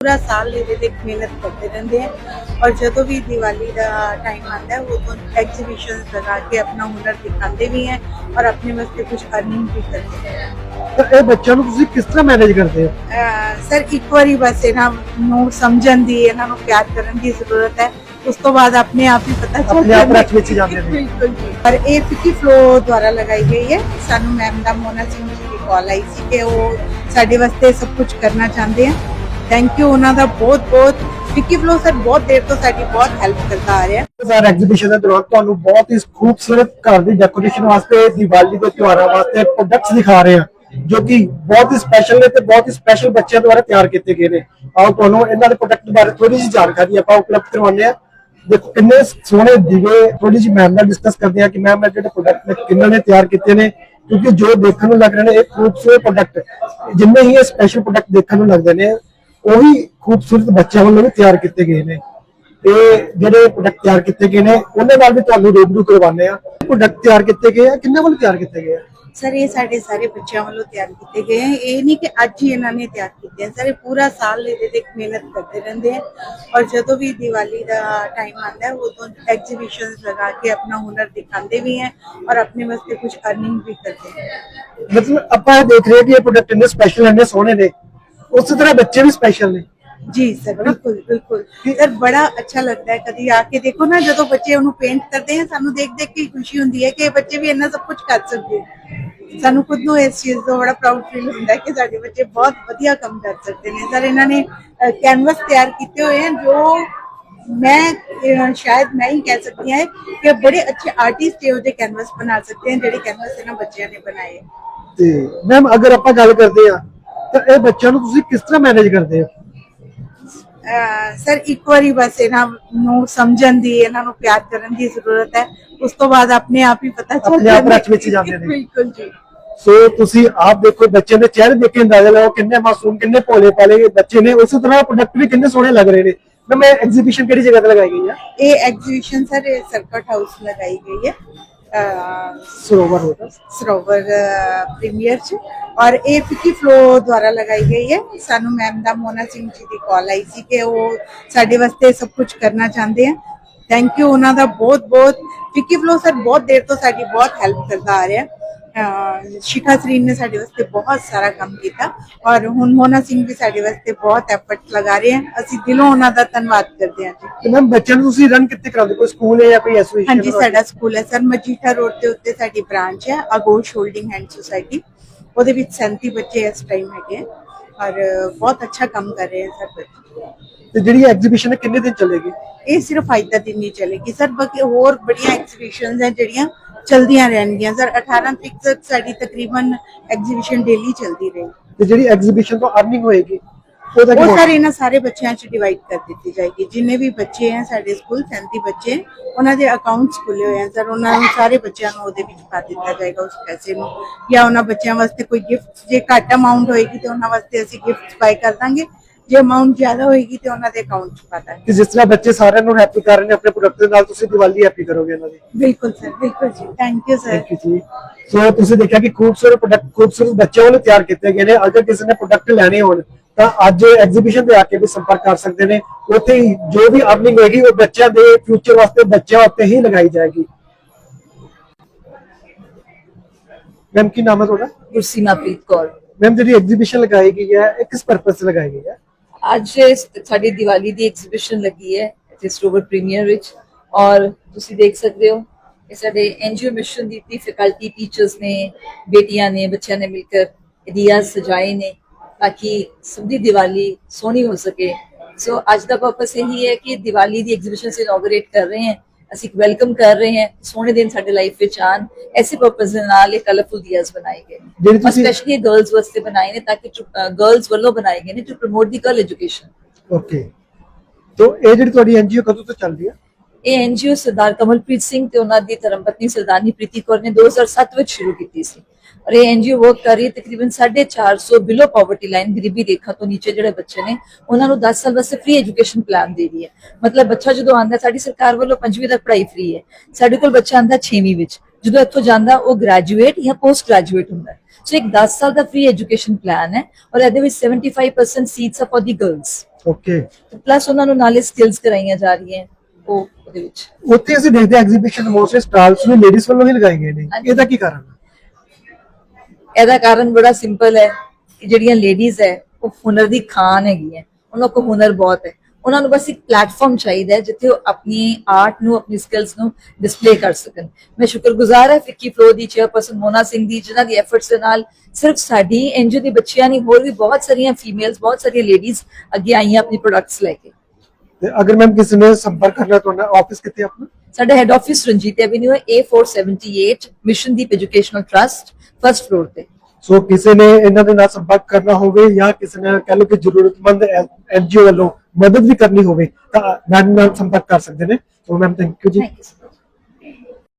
ਪੂਰਾ ਸਾਲ ਇਹਦੇ ਲਈ ਮਿਹਨਤ ਕਰਦੇ ਰਹਿੰਦੇ ਆ। ਔਰ ਜਦੋਂ ਵੀ ਦੀਵਾਲੀ ਦਾ ਟਾਈਮ ਆਉਂਦਾ ਹੈ ਉਦੋਂ ਐਗਜ਼ੀਬਿਸ਼ਨਸ ਲਗਾ ਕੇ ਆਪਣਾ ਹੁਨਰ ਦਿਖਾਉਂਦੇ ਵੀ ਹੈ ਔਰ ਆਪਣੇ ਵਾਸਤੇ ਕੁਝ ਅਰਨਿੰਗ ਵੀ ਕਰਦੇ ਹੈ ਤਾਂ ਇਹ ਬੱਚਿਆਂ ਨੂੰ ਤੁਸੀਂ ਕਿਸ ਤਰ੍ਹਾਂ ਮੈਨੇਜ ਕਰਦੇ ਹੋ? ਸਰ ਇੱਕ ਵਾਰੀ ਬਸ ਇਹਨਾਂ ਨੂੰ ਸਮਝਣ ਦੀ ਇਹਨਾਂ ਨੂੰ ਪਿਆਰ ਕਰਨ ਦੀ ਜ਼ਰੂਰਤ ਹੈ। ਉਸ ਤੋਂ ਬਾਅਦ ਆਪਣੇ ਆਪ ਹੀ ਪਤਾ ਚੱਲ ਆਪਣੇ ਆਪ ਹੈ। ਰਚ ਵਿੱਚ ਜਾਂਦੇ ਨੇ। ਬਿਲਕੁਲ ਜੀ। ਪਰ ਇਹ ਫਿੱਕੀ ਫਲੋ ਦੁਆਰਾ ਲਗਾਈ ਗਈ ਹੈ। ਸਾਨੂੰ ਮੈਮ ਦਾ ਮੋਨਾ ਸਿੰਘ ਜੀ ਦੀ ਕਾਲ ਆਈ ਸੀ ਕਿ ਉਹ ਸਾਡੇ ਵਾਸਤੇ ਸਭ ਕੁਝ ਕਰਨਾ ਚਾਹੁੰਦੇ ਆ। ਥੈਂਕ ਯੂ ਉਹਨਾਂ ਦਾ ਬਹੁਤ ਬਹੁਤ ਫਿੱਕੀ ਫਲੋ ਸਰ ਬਹੁਤ ਦੇਰ ਤੋਂ ਸਾਡੀ ਬਹੁਤ ਹੈਲਪ ਕਰਦਾ ਆ ਰਿਹਾ। ਸਰ ਐਗਜ਼ੀਬਿਸ਼ਨ ਦੇ ਦੌਰਾਨ ਤੁਹਾਨੂੰ ਬਹੁਤ ਹੀ ਖੂਬਸੂਰਤ ਘਰ ਦੀ ਡੈਕੋਰੇਸ਼ਨ ਵਾਸਤੇ, ਦੀਵਾਲੀ ਦੇ ਤਿਉਹਾਰਾਂ ਵਾਸਤੇ ਪ੍ਰੋਡਕਟਸ ਦਿਖਾ ਰਹੇ ਆ ਜੋ ਕਿ ਬਹੁਤ ਹੀ ਸਪੈਸ਼ਲ ਨੇ ਤੇ ਬਹੁਤ ਹੀ ਸਪੈਸ਼ਲ ਬੱਚਿਆਂ ਦੁਆਰਾ ਤਿਆਰ ਕੀਤੇ ਗਏ ਨੇ। ਆਓ ਤੁਹਾਨੂੰ ਇਹਨਾਂ ਦੇ ਪ੍ਰੋਡਕਟ ਬਾਰੇ ਥੋੜੀ ਜਿਹੀ ਜਾਣਕਾਰੀ ਆਪਾਂ ਉਪਲਬਧ ਕਰਵਾਉਂਦੇ ਆ ਦੇਖੋ, ਕਿੰਨੇ ਸੋਹਣੇ ਦੀਵੇ ਥੋੜੀ ਜਿਹੀ ਮੈਮ ਨਾਲ ਡਿਸਕਸ ਕਰਦੇ ਆ ਕਿ ਮੈਮ ਇਹ ਜਿਹੜੇ ਪ੍ਰੋਡਕਟ ਨੇ, ਕਿੰਨਾਂ ਨੇ ਤਿਆਰ ਕੀਤੇ ਨੇ, ਕਿਉਂਕਿ ਜੋ ਦੇਖਣ ਨੂੰ ਲੱਗ ਰਹੇ ਨੇ, ਇਹ ਖੂਬਸੂਰਤ ਪ੍ਰੋਡਕਟ ਜਿੰਨੇ ਹੀ ਇਹ ਸਪੈਸ਼ਲ ਪ੍ਰੋਡਕਟ ਦੇਖਣ ਨੂੰ ਲੱਗਦੇ ਨੇ ਉਹੀ ਖੂਬਸੂਰਤ ਬੱਚਿਆਂ ਵੱਲੋਂ ਵੀ ਤਿਆਰ ਕੀਤੇ ਗਏ ਨੇ। ਇਹ ਜਿਹੜੇ ਪ੍ਰੋਡਕਟ ਤਿਆਰ ਕੀਤੇ ਗਏ ਨੇ ਉਹਨਾਂ ਨਾਲ ਵੀ ਤੁਹਾਨੂੰ ਰੂਬਰੂ ਕਰਵਾਉਂਦੇ ਆ ਪ੍ਰੋਡਕਟ ਤਿਆਰ ਕੀਤੇ ਗਏ ਆ ਕਿੰਨੇ ਵੱਲੋਂ ਤਿਆਰ ਕੀਤੇ ਗਏ ਆ? ਸਰ ਇਹ ਸਾਡੇ ਸਾਰੇ ਬੱਚਿਆਂ ਵੱਲੋਂ ਤਿਆਰ ਕੀਤੇ ਗਏ ਹੈ ਇਹ ਨਹੀਂ ਕਿ ਅੱਜ ਹੀ ਇਹਨਾਂ ਨੇ ਤਿਆਰ ਕੀਤੇ ਹੈ ਸਰ ਪੂਰਾ ਸਾਲ ਇਹਦੇ ਲਈ ਮਿਹਨਤ ਕਰਦੇ ਰਹਿੰਦੇ ਹੈ ਔਰ ਜਦੋਂ ਵੀ ਦੀਵਾਲੀ ਦਾ ਟਾਈਮ ਆਉਂਦਾ ਹੈ ਉਦੋਂ ਐਗਜ਼ੀਬਿਸ਼ਨਸ ਲਗਾ ਕੇ ਆਪਣਾ ਹੁਨਰ ਦਿਖਾਉਂਦੇ ਵੀ ਹੈ ਔਰ ਆਪਣੇ ਵਾਸਤੇ ਕੁਝ ਅਰਨਿੰਗ ਵੀ ਕਰਦੇ ਹੈ ਮਤਲਬ ਆਪਾਂ ਦੇਖ ਰਹੇ ਕਿ ਇਹ ਪ੍ਰੋਡਕਟ ਇੰਨੇ ਸਪੈਸ਼ਲ ਇੰਨੇ ਸੋਹਣੇ ਨੇ। ਉਸੇ ਤਰ੍ਹਾਂ ਬੱਚੇ ਵੀ ਸਪੈਸ਼ਲ ਨੇ जी सर बिल्कुल बिल्कुल सर बड़ा अच्छा लगता है कभी आके देखो ना ਜਦੋਂ ਬੱਚੇ ਉਹਨੂੰ ਪੇਂਟ ਕਰਦੇ ਆ ਸਾਨੂੰ ਦੇਖ ਦੇਖ ਕੇ ਖੁਸ਼ੀ ਹੁੰਦੀ ਹੈ ਕਿ ਇਹ ਬੱਚੇ ਵੀ ਇੰਨਾ ਸਭ ਕੁਝ ਕਰ ਸਕਦੇ ਆ ਸਾਨੂੰ ਖੁਦ ਨੂੰ ਇਸ ਚੀਜ਼ ਤੋਂ ਬੜਾ ਪ੍ਰਾਊਡ ਫੀਲ ਹੁੰਦਾ ਹੈ ਕਿ ਸਾਡੇ ਬੱਚੇ ਬਹੁਤ ਵਧੀਆ ਕੰਮ ਕਰ ਸਕਦੇ ਨੇ ਸਰ ਇਹਨਾਂ ਨੇ ਕੈਨਵਸ ਤਿਆਰ ਕੀਤੇ ਹੋਏ ਹਨ ਜੋ ਮੈਂ ਅਹ, ਸ਼ਾਇਦ ਮੈਂ ਹੀ ਕਹਿ ਸਕਦੀ ਹਾਂ ਕਿ ਬੜੇ ਅੱਛੇ ਆਰਟਿਸਟ ਇਹੋ ਜਿਹੇ ਕੈਨਵਸ ਬਣਾ ਸਕਦੇ ਹਨ ਜਿਹੜੇ ਕੈਨਵਸ ਇਹਨਾਂ ਬੱਚਿਆਂ ਨੇ ਬਣਾਏ ਹੈ ਤੇ ਮੈਮ ਅਗਰ ਆਪਾਂ ਗੱਲ ਕਰਦੇ ਆ ਤਾਂ ਇਹ ਬੱਚਿਆਂ ਨੂੰ ਤੁਸੀਂ ਕਿਸ ਤਰ੍ਹਾਂ ਮੈਨੇਜ ਕਰਦੇ ਹੋ? ਸਰ ਇੱਕ ਵਾਰੀ ਬਸ ਇਹਨਾਂ ਨੂੰ ਸਮਝਣ ਦੀ ਇਹਨਾਂ ਨੂੰ ਪਿਆਰ ਕਰਨ ਦੀ ਜ਼ਰੂਰਤ ਹੈ। ਉਸ ਤੋਂ ਬਾਅਦ ਆਪਣੇ ਆਪ ਹੀ ਪਤਾ ਚੱਲ ਆਪਣੇ ਆਪ ਜਾਂਦਾ ਹੈ। ਰਚ ਵਿੱਚ ਜਾਂਦੇ ਨੇ। ਬਿਲਕੁਲ ਜੀ। ਸੋ ਤੁਸੀਂ ਆਪ ਦੇਖੋ ਬੱਚੇ ਦੇ ਚਿਹਰੇ ਦੇਖ ਕੇ ਅੰਦਾਜ਼ਾ ਲਾਓ ਕਿੰਨੇ ਮਾਸੂਮ ਕਿੰਨੇ ਭੋਲੇ ਭਾਲੇ ਬੱਚੇ ਨੇ। ਉਸੇ ਤਰ੍ਹਾਂ ਪ੍ਰੋਡਕਟ ਵੀ ਕਿੰਨੇ ਸੋਹਣੇ ਲੱਗ ਰਹੇ ਨੇ। ਮੈਮ ਇਹ ਐਗਜ਼ੀਬਿਸ਼ਨ ਕਿਹੜੀ ਜਗ੍ਹਾ ਤੇ ਲਗਾਈ ਗਈ ਹੈ ਇਹ ਐਗਜ਼ੀਬਿਸ਼ਨ ਸਰ ਸਰਕਟ ਹਾਊਸ ਲਗਾਈ ਗਈ ਹੈ। ਸਰੋਵਰ ਹੋਟਲ ਸਰੋਵਰ ਪ੍ਰੀਮੀਅਰ ਚ ਔਰ ਇਹ ਫਿੱਕੀ ਫਲੋ ਦੁਆਰਾ ਲਗਾਈ ਗਈ ਹੈ ਸਾਨੂੰ ਮੈਮ ਦਾ ਮੋਨਾ ਸਿੰਘ ਜੀ ਦੀ ਕਾਲ ਆਈ ਸੀ ਕਿ ਉਹ ਸਾਡੇ ਵਾਸਤੇ ਸਭ ਕੁਝ ਕਰਨਾ ਚਾਹੁੰਦੇ ਆ ਥੈਂਕ ਯੂ ਉਹਨਾਂ ਦਾ ਬਹੁਤ ਬਹੁਤ ਫਿੱਕੀ ਫਲੋ ਸਰ ਬਹੁਤ ਦੇਰ ਤੋਂ ਸਾਡੀ ਬਹੁਤ ਹੈਲਪ ਕਰਦਾ ਆ ਰਿਹਾ ਸ਼ਿਖਾ ਸਰੀਨ ਨੇ ਸਾਡੇ ਵਾਸਤੇ ਬਹੁਤ ਸਾਰਾ ਕੰਮ ਕੀਤਾ ਔਰ ਹੁਣ ਮੋਨਾ ਸਿੰਘ ਵੀ ਸਾਡੇ ਵਾਸਤੇ ਬਹੁਤ ਐਫਰਟ ਲਗਾ ਰਹੇ ਹਨ। ਅਸੀਂ ਦਿਲੋਂ ਉਹਨਾਂ ਦਾ ਧੰਨਵਾਦ ਕਰਦੇ ਹਾਂ ਜੀ। ਮੈਮ ਬੱਚਿਆਂ ਨੂੰ ਤੁਸੀਂ ਰਨ ਕਿੱਥੇ ਕਰਾਉਂਦੇ? ਕੋਈ ਸਕੂਲ ਹੈ ਜਾਂ ਕੋਈ ਐਸੋਸੀਏਸ਼ਨ ਹਾਂਜੀ ਸਾਡਾ ਸਕੂਲ ਹੈ ਸਰ ਮਜੀਠਾ ਰੋਡ ਦੇ ਉੱਤੇ ਸਾਡੀ ਬ੍ਰਾਂਚ ਹੈ ਅਗੋਸ਼ ਹੋਲਡਿੰਗ ਹੈਂਡ ਸੁਸਾਇਟੀ ਉਹਦੇ ਵਿੱਚ 37 ਬੱਚੇ ਇਸ ਟਾਈਮ ਹੈਗੇ ਔਰ ਬਹੁਤ ਅੱਛਾ ਕੰਮ ਕਰ ਰਹੇ ਹਨ ਸਰ ਬੱਚੇ। ਤੇ ਜਿਹੜੀ ਐਗਜ਼ੀਬਿਸ਼ਨ ਹੈ ਕਿੰਨੇ ਦਿਨ ਚੱਲੇਗੀ? ਇਹ ਸਿਰਫ ਅੱਜ ਦਾ ਦਿਨ ਨਹੀਂ ਚੱਲੇਗੀ। ਸਰ ਬਾਕੀ ਹੋਰ ਬੜੀਆਂ ਐਗਜ਼ੀਬਿਸ਼ਨਸ ਹੈ ਜਿਹੜੀਆਂ ਚਲਦੀਆਂ ਰਹਿਣਗੀਆਂ। ਸਰ 18 ਤਰੀਕ ਤੱਕ ਸਾਡੀ ਤਕਰੀਬਨ ਐਗਜ਼ੀਬਿਸ਼ਨ ਡੇਲੀ ਚੱਲਦੀ ਰਹੇਗੀ ਤੇ ਜਿਹੜੀ ਐਗਜ਼ੀਬਿਸ਼ਨ ਤੋਂ ਅਰਨਿੰਗ ਹੋਏਗੀ ਉਹਦਾ ਕੀ ਉਹ? ਸਾਰੇ ਇਹਨਾਂ ਸਾਰੇ ਬੱਚਿਆਂ 'ਚ ਡਿਵਾਈਡ ਕਰ ਦਿੱਤੀ ਜਾਏਗੀ। ਜਿੰਨੇ ਵੀ ਬੱਚੇ ਹੈ ਸਾਡੇ ਸਕੂਲ 37 ਬੱਚੇ ਉਹਨਾਂ ਦੇ ਅਕਾਊਂਟਸ ਖੁੱਲੇ ਹੋਏ ਹਨ ਸਰ। ਉਹਨਾਂ ਨੂੰ ਸਾਰੇ ਬੱਚਿਆਂ ਨੂੰ ਉਹਦੇ ਵਿੱਚ ਪਾ ਦਿੱਤਾ ਜਾਏਗਾ ਉਸ ਪੈਸੇ ਨੂੰ। ਜਾਂ ਉਹਨਾਂ ਬੱਚਿਆਂ ਵਾਸਤੇ ਕੋਈ ਗਿਫਟ ਜੇ ਘੱਟ ਅਮਾਉਂਟ ਹੋਏਗੀ ਤੇ ਉਹਨਾਂ ਵਾਸਤੇ ਅਸੀਂ ਗਿਫਟਸ ਬਾਈ ਕਰ ਦਾਂਗੇ। ਜੇ ਅਮਾਉਂਟ ਜ਼ਿਆਦਾ ਹੋਏਗੀ ਤੇ ਉਹਨਾਂ ਦੇ ਅਕਾਊਂਟ 'ਚ ਪਾ ਦਾਂਗੇ ਕਿ ਜਿਸ ਤਰ੍ਹਾਂ ਬੱਚੇ ਸਾਰਿਆਂ ਨੂੰ ਹੈਪੀ ਕਰ ਰਹੇ ਨੇ ਆਪਣੇ ਪ੍ਰੋਡਕਟ ਦੇ ਨਾਲ ਤੁਸੀਂ ਦੀਵਾਲੀ ਹੈਪੀ ਕਰੋਗੇ ਇਹਨਾਂ ਦੀ। ਬਿਲਕੁਲ ਸਰ ਬਿਲਕੁਲ ਜੀ। Thank you sir thank you ਜੀ। ਸੋ ਤੁਸੀਂ ਦੇਖਿਆ ਕਿ ਖੂਬਸੂਰਤ ਪ੍ਰੋਡਕਟ ਖੂਬਸੂਰਤ ਬੱਚਿਆਂ ਵੱਲੋਂ ਤਿਆਰ ਕੀਤੇ ਗਏ ਨੇ। ਅਗਰ ਕਿਸੇ ਨੇ ਪ੍ਰੋਡਕਟ ਲੈਣੇ ਹੋਣ ਤਾਂ ਅੱਜ ਐਗਜ਼ੀਬਿਸ਼ਨ ਤੇ ਆ ਕੇ ਵੀ ਸੰਪਰਕ ਕਰ ਸਕਦੇ ਨੇ। ਉੱਥੇ ਹੀ ਜੋ ਵੀ ਅਰਨਿੰਗ ਹੋਏਗੀ ਉਹ ਬੱਚਿਆਂ ਦੇ ਫਿਊਚਰ ਵਾਸਤੇ ਬੱਚਿਆਂ ਉੱਤੇ ਹੀ ਲਗਾਈ ਜਾਏਗੀ। ਮੈਮ ਕੀ ਨਾਮ ਹੈ ਤੁਹਾਡਾ? ਗੁਰਸੀਨਾਪ੍ਰੀਤ ਕੌਰ। ਮੈਮ ਜਿਹੜੀ ਐਗਜ਼ੀਬਿਸ਼ਨ ਲਗਾਈ ਗਈ ਹੈ ਇਹ ਕਿਸ ਪਰਪਸ ਤੇ ਲਗਾਈ ਗਈ ਹੈ? ਅੱਜ ਸਾਡੀ ਦੀਵਾਲੀ ਦੀ ਐਗਜ਼ੀਬਿਸ਼ਨ ਲੱਗੀ ਹੈ ਇੱਥੇ ਸਰੋਵਰ ਪ੍ਰੀਮੀਅਰ ਵਿੱਚ, ਔਰ ਤੁਸੀਂ ਦੇਖ ਸਕਦੇ ਹੋ, ਇਹ ਸਾਡੇ ਐਨਜੀਓ ਮਿਸ਼ਨ ਦੀ ਇਤਨੀ ਫੈਕਲਟੀ ਟੀਚਰਸ ਨੇ, ਬੇਟੀਆਂ ਨੇ, ਬੱਚਿਆਂ ਨੇ ਮਿਲ ਕੇ ਦੀਆ ਸਜਾਏ ਨੇ ਤਾकि ਸਭ ਦੀ ਦੀਵਾਲੀ ਸੋਹਣੀ ਹੋ ਸਕੇ। ਸੋ ਅੱਜ ਦਾ ਪਰਪਸ ਇਹੀ ਹੈ ਕਿ ਦੀਵਾਲੀ ਦੀ ਐਗਜ਼ੀਬਿਸ਼ਨ ਸੇ ਇਨੋਗਰੇਟ ਕਰ ਰਹੇ ਹਾਂ। ਅਸੀਂ ਵੈਲਕਮ ਕਰ ਰਹੇ ਹਾਂ। ਸੋਹਣੇ ਦਿਨ ਸਾਡੇ ਲਾਈਫ ਵਿੱਚ ਆਣ ਐਸੇ ਪਰਪਸ ਦੇ ਨਾਲ ਇਹ ਕਲਰਫੁਲ ਦੀਆਸ ਬਣਾਏ ਗਏ ਜਿਹੜੀ ਤੁਸੀਂ ਸਪੈਸ਼ਲੀ ਗਰਲਸ ਵਾਸਤੇ ਬਣਾਏ ਨੇ ਤਾਂ ਕਿ ਗਰਲਸ ਵੱਲੋਂ ਬਣਾਏ ਗਏ ਨੇ to promote the girl education okay ਤੋ ਇਹ ਜਿਹੜੀ ਤੁਹਾਡੀ ਐਨਜੀਓ ਕਦੋਂ ਤੋਂ ਚੱਲ ਰਹੀ ਹੈ? ਇਹ ਐਨਜੀਓ ਸਰਦਾਰ ਕਮਲਪ੍ਰੀਤ ਸਿੰਘ ਤੇ ਉਹਨਾਂ ਦੀ ਧਰਮਪਤਨੀ ਸਰਦਾਰਨੀ ਪ੍ਰੀਤੀ ਕੌਰ ਨੇ 2007 ਵਿੱਚ ਸ਼ੁਰੂ ਕੀਤੀ ਸੀ। ਔਰ ਇਹ ਐਨਜੀਓ ਵਰਕ ਕਰ ਰਹੀ ਹੈ ਤਕਰੀਬਨ 450 ਬਿਲੋ ਪਾਵਰਟੀ ਲਾਈਨ ਗਰੀਬੀ ਰੇਖਾ ਤੋਂ ਨੀਚੇ ਜਿਹੜੇ ਬੱਚੇ ਨੇ ਉਹਨਾਂ ਨੂੰ 10 ਸਾਲ ਵਾਸਤੇ ਫ੍ਰੀ ਐਜੂਕੇਸ਼ਨ ਪਲਾਨ ਦੇ ਰਹੀ ਹੈ। ਮਤਲਬ ਬੱਚਾ ਜਦੋਂ ਆਂਦਾ ਸਾਡੀ ਸਰਕਾਰ ਵੱਲੋਂ ਪੰਜਵੀਂ ਤੱਕ ਪੜ੍ਹਾਈ ਫ੍ਰੀ ਹੈ। ਸਾਡੇ ਕੋਲ ਬੱਚਾ ਆਂਦਾ 6ਵੀਂ ਵਿੱਚ। ਜਦੋਂ ਇੱਥੋਂ ਜਾਂਦਾ ਉਹ ਗ੍ਰੈਜੂਏਟ ਜਾਂ ਪੋਸਟ ਗ੍ਰੈਜੂਏਟ ਹੁੰਦਾ ਸੋ ਇੱਕ 10 ਸਾਲ ਦਾ ਫ੍ਰੀ ਐਜੂਕੇਸ਼ਨ ਪਲਾਨ ਹੈ ਔਰ ਇਹਦੇ ਵਿੱਚ 75% ਸੀਟਸ ਆ for the girls okay plus ਉਹਨਾਂ ਨੂੰ ਨਾਲੇ ਸਕਿੱਲਸ ਕਰਾਈਆਂ ਜਾ ਰਹੀਆਂ ਉਹ ਉਹਦੇ ਵਿੱਚ। ਉੱਥੇ ਅਸੀਂ ਦੇਖਦੇ ਐਗਜ਼ੀਬਿਸ਼ਨ ਮੋਸਟਲੀ ਸਟਾਲਸ ਵੀ ਲੇਡੀਜ਼ ਵੱਲੋਂ ਹੀ ਲਗਾਏ ਗਏ ਨੇ। ਇਹਦਾ ਕੀ ਕਾਰਨ ਹੈ ਇਹਦਾ ਕਾਰਨ ਬੜਾ ਸਿੰਪਲ ਹੈ ਕਿ ਜਿਹੜੀਆਂ ਲੇਡੀਜ਼ ਹੈ ਉਹ ਹੁਨਰ ਦੀ ਖਾਨ ਹੈਗੀ ਹੈ। ਉਹਨਾਂ ਕੋਲ ਹੁਨਰ ਬਹੁਤ ਹੈ। ਉਹਨਾਂ ਨੂੰ ਬਸ ਇੱਕ ਪਲੇਟਫਾਰਮ ਚਾਹੀਦਾ ਹੈ ਜਿੱਥੇ ਉਹ ਆਪਣੀ ਆਰਟ ਨੂੰ ਆਪਣੀ ਸਕਿੱਲਸ ਨੂੰ ਡਿਸਪਲੇ ਕਰ ਸਕਣ। ਮੈਂ ਸ਼ੁਕਰਗੁਜ਼ਾਰ ਹਾਂ ਫਿੱਕੀ ਫਲੋ ਦੀ ਚੇਅਰਪਰਸਨ ਮੋਨਾ ਸਿੰਘ ਦੀ ਜਿਨ੍ਹਾਂ ਦੀ ਐਫਰਟਸ ਦੇ ਨਾਲ ਸਿਰਫ ਸਾਡੀ ਐਨਜੀਓ ਦੀ ਬੱਚਿਆਂ ਨਹੀਂ ਹੋਰ ਵੀ ਬਹੁਤ ਸਾਰੀਆਂ ਫੀਮੇਲਸ ਬਹੁਤ ਸਾਰੀਆਂ ਲੇਡੀਜ਼ ਅੱਗੇ ਆਈਆਂ ਆਪਣੀ ਪ੍ਰੋਡਕਟਸ ਲੈ ਕੇ। ਤੇ ਅਗਰ ਮੈਮ ਕਿਸੇ ਨੇ ਸੰਪਰਕ ਕਰਨਾ ਤੁਹਾਡਾ ਆਫਿਸ ਕਿੱਥੇ ਆਪਣਾ? ਸਾਡਾ ਹੈੱਡ ਆਫਿਸ ਰਣਜੀਤ ਐਵਨਿਊ ਹੈ A478 Mishandeep educational trust first floor ਤੇ। ਸੋ ਕਿਸੇ ਨੇ ਇਹਨਾਂ ਦੇ ਨਾਲ ਸੰਪਰਕ ਕਰਨਾ ਹੋਵੇ ਜਾਂ ਕਿਸੇ ਨੇ ਕਹ ਲਓ ਕਿ ਜ਼ਰੂਰਤਮੰਦ ਐਨਜੀਓ ਵੱਲੋਂ ਮਦਦ ਵੀ ਕਰਨੀ ਹੋਵੇ ਤਾਂ ਮੈਡਮ ਨਾਲ ਸੰਪਰਕ ਕਰ ਸਕਦੇ ਨੇ। ਸੋ ਮੈਮ ਥੈਂਕ ਯੂ ਜੀ।